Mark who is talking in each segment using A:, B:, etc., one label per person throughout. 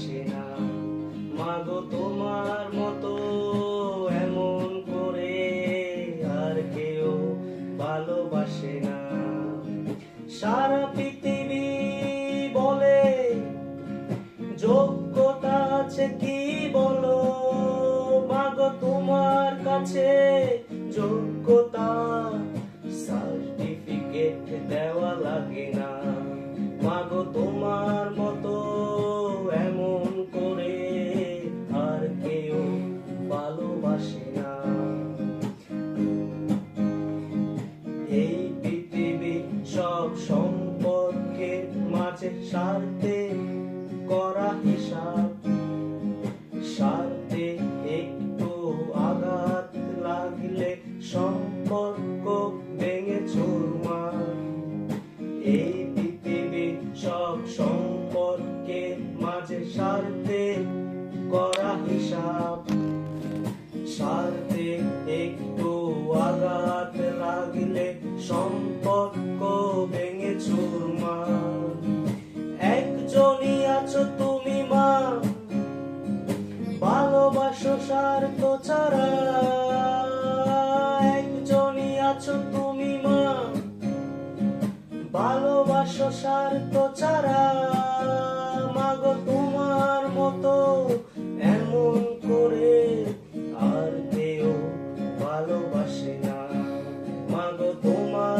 A: আসে না। মাগো তোমার মতো এমন করে আর কেউ ভালোবাসে না। সারা পৃথিবী বলে, যোগ্যতা আছে কি বলো? মাগো তোমার কাছে যোগ্যতা সব সম্পর্কে মাঝে স্বার্থে করা হিসাব। স্বার্থে একটু আঘাত লাগলে সম্পর্ক ভেঙে চুরমার। এই পৃথিবী সব সম্পর্কে মাঝে স্বার্থে করা হিসাব। স্বার্থে আছো তুমি মা। ভালোবাসো স্বার্থ ছাড়া। একজনই আছো তুমি মা। ভালোবাসো মাগো তোমার মতো এমন করে আর কেউ ভালোবাসে না। মাগো তোমার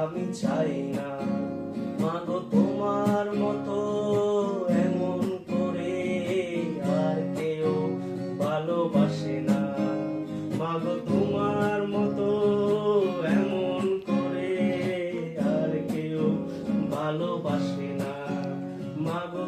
A: আমি চাই না। মাগো, তোমার মতো এমন করে আর কেউ ভালোবাসে না। মাগো, তোমার মতো এমন করে আর কেউ ভালোবাসে না। মাগো